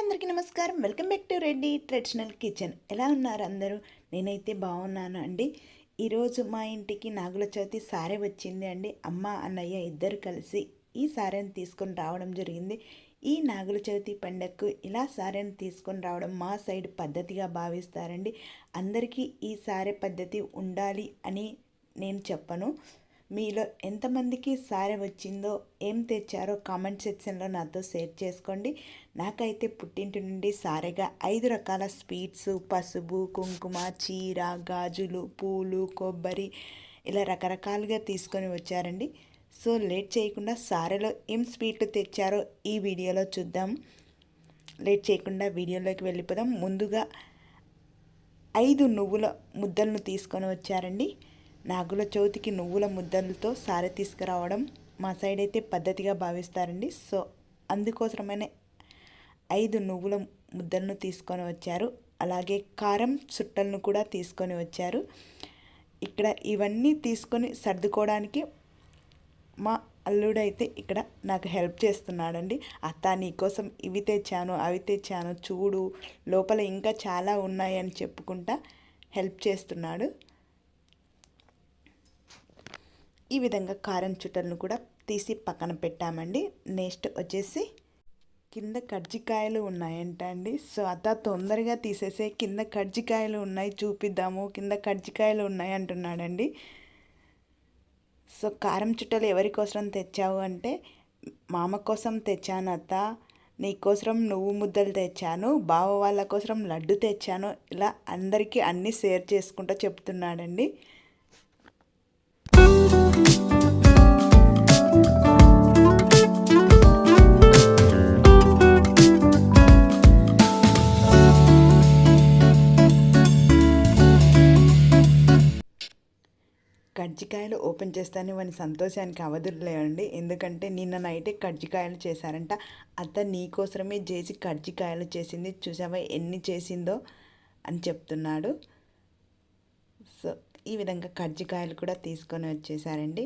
అందరికీ నమస్కారం. Welcome back to Reddy traditional kitchen. ఎలా ఉన్నారు అందరూ? నేనైతే బాగున్నాను అండి. ఈరోజు మా ఇంటికి నాగుల చవితి సారే వచ్చింది అండి. అమ్మ అన్నయ్య ఇద్దరు కలిసి ఈ సారెని తీసుకొని రావడం జరిగింది. ఈ నాగుల చవితి పండగకు ఇలా సారెని తీసుకొని రావడం మా సైడ్ పద్ధతిగా భావిస్తారండి. అందరికీ ఈ సారే పద్ధతి ఉండాలి అని నేను చెప్పను. మీలో ఎంతమందికి సారె వచ్చిందో ఏం తెచ్చారో కామెంట్ సెక్షన్లో నాతో షేర్ చేసుకోండి. నాకైతే పుట్టింటి నుండి సారెగా ఐదు రకాల స్వీట్స్ పసుపు కుంకుమ చీర గాజులు పూలు కొబ్బరి ఇలా రకరకాలుగా తీసుకొని వచ్చారండి. సో లేట్ చేయకుండా సారెలో ఏం స్వీట్లు తెచ్చారో ఈ వీడియోలో చూద్దాం. లేట్ చేయకుండా వీడియోలోకి వెళ్ళిపోదాం. ముందుగా ఐదు నువ్వుల ముద్దలను తీసుకొని వచ్చారండి. నాగుల చవితికి నువ్వుల ముద్దలతో సారె తీసుకురావడం మా సైడ్ అయితే పద్ధతిగా భావిస్తారండి. సో అందుకోసమైన ఐదు నువ్వుల ముద్దలను తీసుకొని వచ్చారు. అలాగే కారం చుట్టలను కూడా తీసుకొని వచ్చారు. ఇక్కడ ఇవన్నీ తీసుకొని సర్దుకోవడానికి మా అల్లుడైతే ఇక్కడ నాకు హెల్ప్ చేస్తున్నాడండి. అత్త నీకోసం ఇవి తెచ్చాను అవి తెచ్చాను చూడు లోపల ఇంకా చాలా ఉన్నాయని చెప్పుకుంటా హెల్ప్ చేస్తున్నాడు. ఈ విధంగా కారం చుట్టలను కూడా తీసి పక్కన పెట్టామండి. నెక్స్ట్ వచ్చేసి కింద కర్జికాయలు ఉన్నాయంట అండి సో అత్త తొందరగా తీసేసే కింద కర్జికాయలు ఉన్నాయి చూపిద్దాము. కింద కర్జికాయలు ఉన్నాయి అంటున్నాడండి. సో కారం చుట్టలు ఎవరి కోసం తెచ్చావు అంటే మామ కోసం తెచ్చాను అత్త. నీకోసం నువ్వు ముద్దలు తెచ్చాను. బావ వాళ్ళ కోసం లడ్డు తెచ్చాను. ఇలా అందరికీ అన్నీ షేర్ చేసుకుంటూ చెప్తున్నాడండి. కజ్జికాయలు ఓపెన్ చేస్తాను వాని సంతోషానికి అవధులేవండి ఎందుకంటే నిన్న నైటే కజ్జికాయలు చేశారంట. అత్త నీకోసమే చేసి కజ్జికాయలు చేసింది. చూసావా ఎన్ని చేసిందో అని చెప్తున్నాడు. సో ఈ విధంగా కజ్జికాయలు కూడా తీసుకొని వచ్చేసారండి.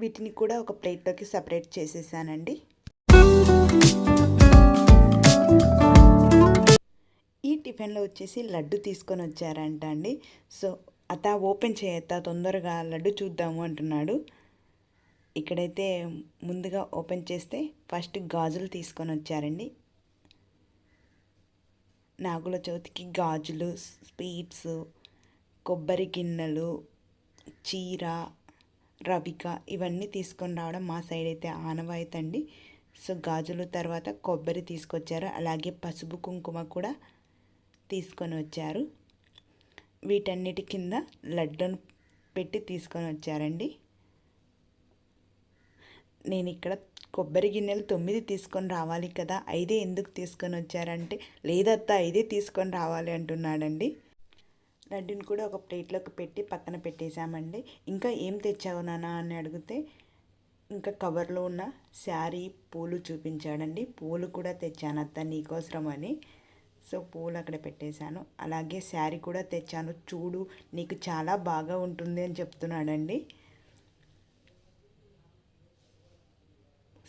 వీటిని కూడా ఒక ప్లేట్లోకి సపరేట్ చేసేసానండి. ఈ టిఫిన్లో వచ్చేసి లడ్డు తీసుకొని వచ్చారంట అండి సో అత ఓపెన్ చేయత్త తొందరగా లడ్డు చూద్దాము అంటున్నాడు. ఇక్కడైతే ముందుగా ఓపెన్ చేస్తే ఫస్ట్ గాజులు తీసుకొని వచ్చారండి. నాగుల చవితికి గాజులు స్వీట్స్ కొబ్బరి గిన్నెలు చీర రవిక ఇవన్నీ తీసుకొని రావడం మా సైడ్ అయితే ఆనవాయితీ అండి సో గాజులు తర్వాత కొబ్బరి తీసుకొచ్చారు. అలాగే పసుపు కుంకుమ కూడా తీసుకొని వచ్చారు. వీటన్నిటి కింద లడ్డూను పెట్టి తీసుకొని వచ్చారండి. నేను ఇక్కడ కొబ్బరి గిన్నెలు తొమ్మిది తీసుకొని రావాలి కదా ఐదే ఎందుకు తీసుకొని వచ్చారంటే లేదత్తా ఐదే తీసుకొని రావాలి అంటున్నాడండి. లడ్డుని కూడా ఒక ప్లేట్లోకి పెట్టి పక్కన పెట్టేశామండి. ఇంకా ఏం తెచ్చావు నానా అని అడిగితే ఇంకా కవర్లో ఉన్న శారీ పూలు చూపించాడండి. పూలు కూడా తెచ్చాను అత్త నీకోసరం అని. సో పూలు అక్కడ పెట్టేశాను. అలాగే శారీ కూడా తెచ్చాను. చూడు నీకు చాలా బాగా ఉంటుంది అని చెప్తున్నాడండి.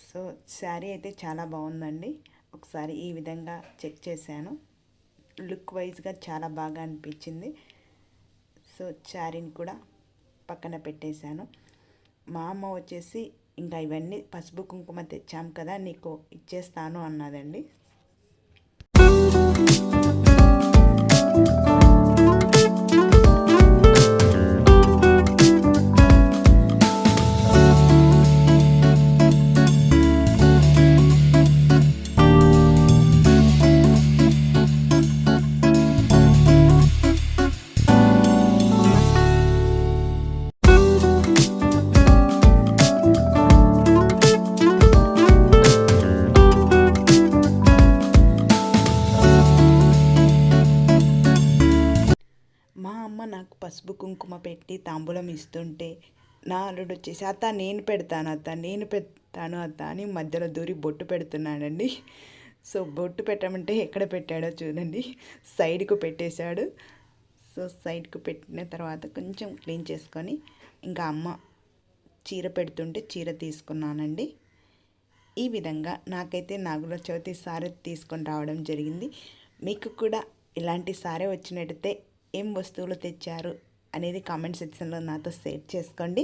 సో శారీ అయితే చాలా బాగుందండి. ఒకసారి ఈ విధంగా చెక్ చేశాను. లుక్ వైజ్గా చాలా బాగా అనిపించింది. సో శారీని కూడా పక్కన పెట్టేశాను. మా అమ్మ వచ్చేసి ఇంకా ఇవన్నీ పసుపు కుంకుమ తెచ్చాం కదా నీకు ఇచ్చేస్తాను అన్నదండి. నాకు పసుపు కుంకుమ పెట్టి తాంబూలం ఇస్తుంటే నా అల్లుడు వచ్చేసి అత్త నేను పెడతాను అత్త నేను పెడతాను అత్త అని మధ్యలో దూరి బొట్టు పెడుతున్నాడండి. సో బొట్టు పెట్టమంటే ఎక్కడ పెట్టాడో చూడండి. సైడ్కు పెట్టేశాడు. సో సైడ్కు పెట్టిన తర్వాత కొంచెం క్లీన్ చేసుకొని ఇంకా అమ్మ చీర పెడుతుంటే చీర తీసుకున్నానండి. ఈ విధంగా నాకైతే నాగుల చవితి సారీ తీసుకొని రావడం జరిగింది. మీకు కూడా ఇలాంటి సారీ వచ్చినట్టయితే ఏం వస్తువులు తెచ్చారు అనేది కామెంట్ సెక్షన్లో నాతో షేర్ చేసుకోండి.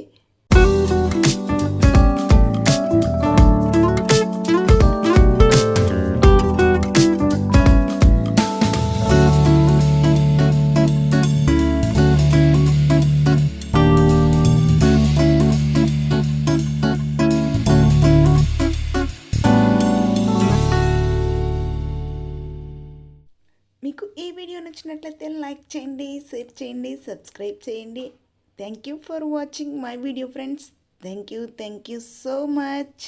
మీకు ఈ వీడియో నచ్చినట్లయితే లైక్ చేయండి షేర్ చేయండి సబ్స్క్రైబ్ చేయండి. Thank you for watching my video friends thank you thank you so much